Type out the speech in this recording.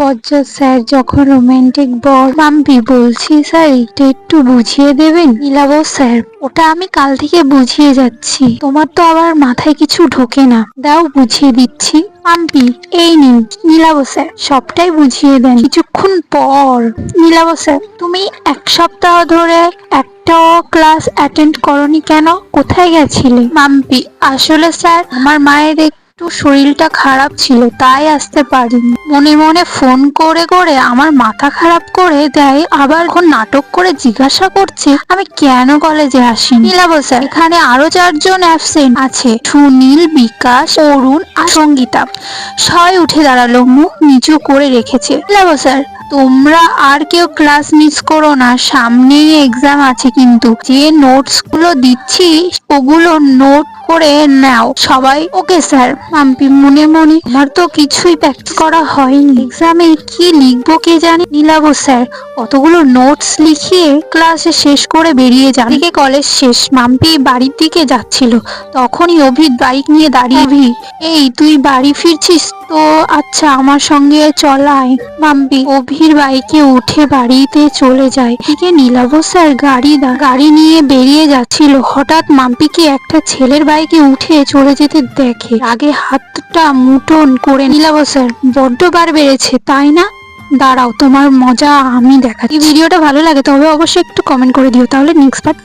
বজ্জাত স্যার যখন রোমান্টিক বর মাম্পি বলছি, স্যার, এটা একটু বুঝিয়ে দেবেন? নীলাব স্যার, ওটা আমি কাল থেকে বুঝিয়ে যাচ্ছি। তোমার তো আবার মাথায় কিছু ঢোকে না। দাও, বুঝিয়ে দিচ্ছি। মাম্পি এই নিন। নীলাব স্যার, সবটাই বুঝিয়ে দেন। কিছুক্ষণ পর নীলাব স্যার, তুমি এক সপ্তাহ ধরে একটাও ক্লাস অ্যাটেন্ড করনি কেন? কোথায় গেছিলে? মাম্পি আসলে স্যার, আমার মায়ের একটু শরীরটা খারাপ ছিল, তাই আসতে পারিনি। মনে মনে ফোন করে করে আমার মাথা খারাপ করে দেয়, আবার এখন নাটক করে জিজ্ঞাসা করছে, আমি কেন কলেজে আসিনি? নীলাব স্যার এখানে আরও চারজন অ্যাবসেন্ট আছে, সুনীল, বিকাশ, অরুণ আর সঙ্গীতা। সবাই উঠে দাঁড়াল, মুখ নিচু করে রেখেছে। নীলাব স্যার, তোমরা আর কেউ ক্লাস মিস করো না, সামনেই এক্সাম আছে কিন্তু। যে নোটসগুলো দিচ্ছি, ওগুলো নোট করে নাও। সবাই, ওকে, স্যার। মাম্পি মনে মনে আমার তো কিছুই প্র্যাকটিস করা হয়নি। এক্সামে কি লিখব কে জানে? নীলাব স্যার, অতগুলো নোটস লিখিয়ে ক্লাসে শেষ করে বেরিয়ে যান। দিকে কলেজ শেষ, মাম্পি বাড়ির দিকে যাচ্ছিল। তখনই অভির বাইক নিয়ে দাঁড়িয়ে ভি এই, তুই বাড়ি ফিরছিস? তো আচ্ছা আমার সঙ্গে চলায় মাম্পি অভির বাইকে উঠে বাড়িতে চলে যায়। এদিকে নীলাভ স্যার গাড়ি গাড়ি নিয়ে বেরিয়ে যাচ্ছিল। হঠাৎ মাম্পিকে একটা ছেলের বাইকে উঠে চলে যেতে দেখে। আগে হাতটা মুটন করে নীলাভ স্যার। বড্ড বার বেড়েছে, তাই না? দাঁড়াও, তোমার মজা আমি দেখা ভিডিওটা ভালো লাগে তবে অবশ্যই একটু কমেন্ট করে দিও, তাহলে নেক্সট পার্ট